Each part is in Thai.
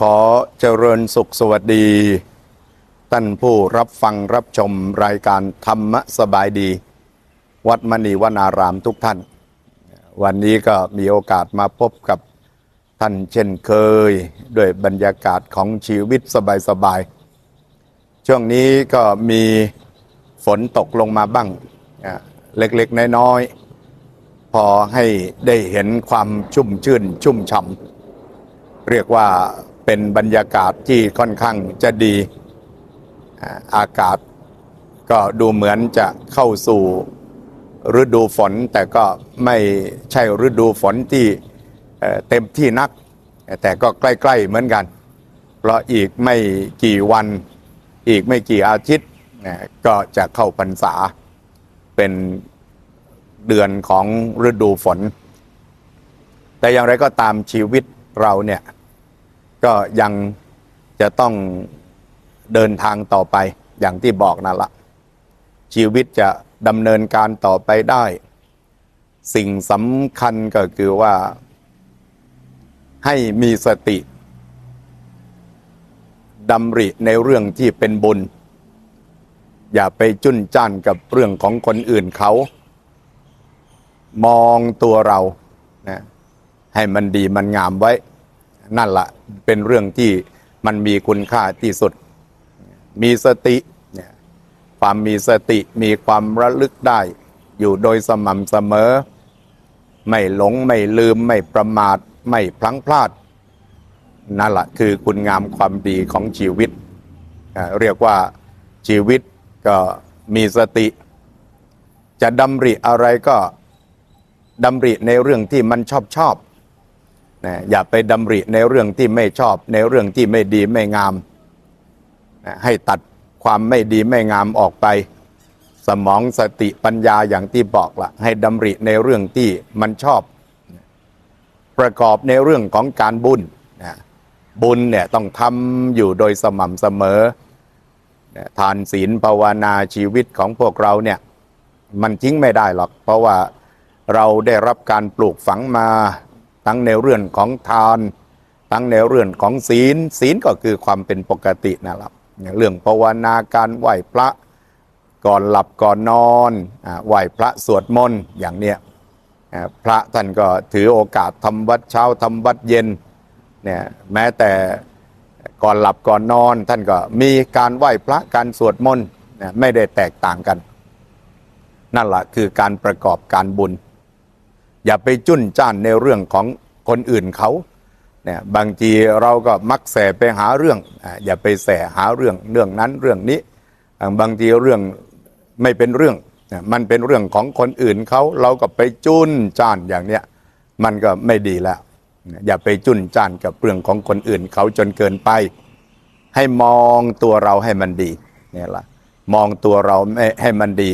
ขอเจริญสุขสวัสดีท่านผู้รับฟังรับชมรายการธรรมะสบายดี วัดมณีวนารามทุกท่าน วันนี้ก็มีโอกาสมาพบกับท่านเช่นเคยด้วยบรรยากาศของชีวิตสบายๆช่วงนี้ก็มีฝนตกลงมาบ้างเล็กๆน้อยๆพอให้ได้เห็นความชุ่มชื่นชุ่มฉ่ำเรียกว่า เป็นบรรยากาศที่ค่อนข้างจะดีอากาศก็ดูเหมือนจะเข้าสู่ฤดูฝน แต่ก็ไม่ใช่ฤดูฝนที่เต็มที่นัก แต่ก็ใกล้ๆเหมือนกัน เพราะอีกไม่กี่วันอีกไม่กี่อาทิตย์ก็จะเข้าพรรษาเป็นเดือนของฤดูฝน แต่อย่างไรก็ตามชีวิตเราเนี่ย ก็ยังจะต้องเดินทางต่อไปอย่างที่บอกนั่นละชีวิตจะดำเนินการต่อไปได้ สิ่งสำคัญก็คือว่า ให้มีสติดำริในเรื่องที่เป็นบุญ อย่าไปจุนจ้านกับเรื่องของคนอื่นเขา มองตัวเรานะให้มันดีมันงามไว้ นั่นละเป็นเรื่องที่มันมีคุณค่าที่สุด มีสติเนี่ยความมีสติมีความระลึกได้ อยู่โดยสม่ำเสมอ ไม่หลงไม่ลืมไม่ประมาทไม่พลั้งพลาดนั่นแหละคือคุณงามความดีของชีวิต เรียกว่าชีวิตก็มีสติ จะดำริอะไรก็ดำริในเรื่องที่มันชอบชอบ นะอย่าไปดำริในเรื่องที่ไม่ชอบ ในเรื่องที่ไม่ดีไม่งามนะให้ตัดความไม่ดีไม่งามออกไป สมองสติปัญญาอย่างที่บอกละให้ดำริในเรื่องที่มันชอบ ประกอบในเรื่องของการบุญนะบุญเนี่ยต้องทำอยู่โดยสม่ำเสมอนะทานศีลภาวนาชีวิตของพวกเราเนี่ยมันทิ้งไม่ได้หรอก เพราะว่าเราได้รับการปลูกฝังมา ทั้งในเรื่องของทาน ทั้งในเรื่องของศีล ศีลก็คือความเป็นปกตินะครับอย่างเรื่องภาวนาการไหว้พระก่อนหลับก่อนนอนอไหว้พระสวดมนต์อย่างเนี้ยพระท่านก็ถือโอกาสทำวัดเช้าทำวัดเย็นเนี่ยแม้แต่ก่อนหลับก่อนนอน ท่านก็มีการไหว้พระการสวดมนต์ไม่ได้แตกต่างกัน นั่นแหละคือการประกอบการบุญ อย่าไปจุ้นจ้านในเรื่องของคนอื่นเขาเนี่ยบางทีเราก็มักแสไปหาเรื่อง อย่าไปแสหาเรื่องเรื่องนั้นเรื่องนี้ บางทีเรื่องไม่เป็นเรื่อง มันเป็นเรื่องของคนอื่นเขาเราก็ไปจุ้นจ้านอย่างเนี้ยมันก็ไม่ดีแล้ว อย่าไปจุ้นจ้านกับเรื่องของคนอื่นเขาจนเกินไป ให้มองตัวเราให้มันดีเนี่ยละมองตัวเราให้มันดี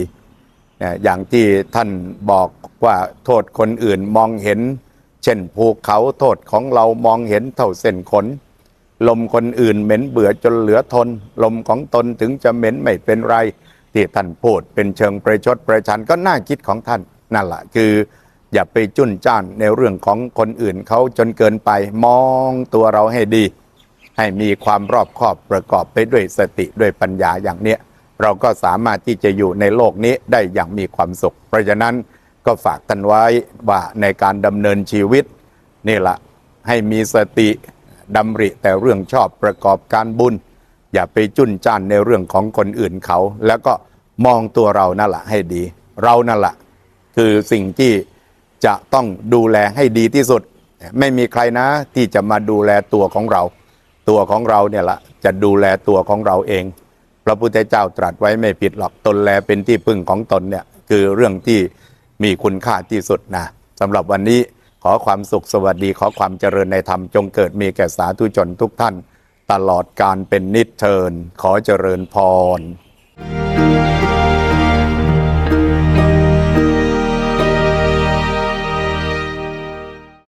อย่างที่ท่านบอกว่าโทษคนอื่นมองเห็น เช่นภูเขาโทษของเรามองเห็นเท่าเส้นขน ลมคนอื่นเหม็นเบื่อจนเหลือทน ลมของตนถึงจะเหม็นไม่เป็นไร ที่ท่านพูดเป็นเชิงประชดประชันก็น่าคิดของท่านนั่นแหละคือ อย่าไปจุนจ้านในเรื่องของคนอื่นเขาจนเกินไปมองตัวเราให้ดี ให้มีความรอบคอบประกอบไปด้วยสติด้วยปัญญาอย่างเนี้ย เราก็สามารถที่จะอยู่ในโลกนี้ได้อย่างมีความสุข เพราะฉะนั้นก็ฝากท่านไว้ว่าในการดำเนินชีวิตนี่แหละให้มีสติดำริแต่เรื่องชอบประกอบการบุญ อย่าไปจุนจ้านในเรื่องของคนอื่นเขา แล้วก็มองตัวเรานั่นแหละให้ดี เรานั่นแหละคือสิ่งที่จะต้องดูแลให้ดีที่สุด ไม่มีใครนะที่จะมาดูแลตัวของเรา ตัวของเราเนี่ยละจะดูแลตัวของเราเอง พระพุทธเจ้าตรัสไว้ไม่ผิดหรอกตนแลเป็นที่พึ่งของตนเนี่ยคือเรื่องที่มีคุณค่าที่สุดนะสำหรับวันนี้ขอความสุขสวัสดีขอความเจริญในธรรมจงเกิดมีแก่สาธุชนทุกท่าน ตลอดการเป็นนิจเทินขอเจริญพร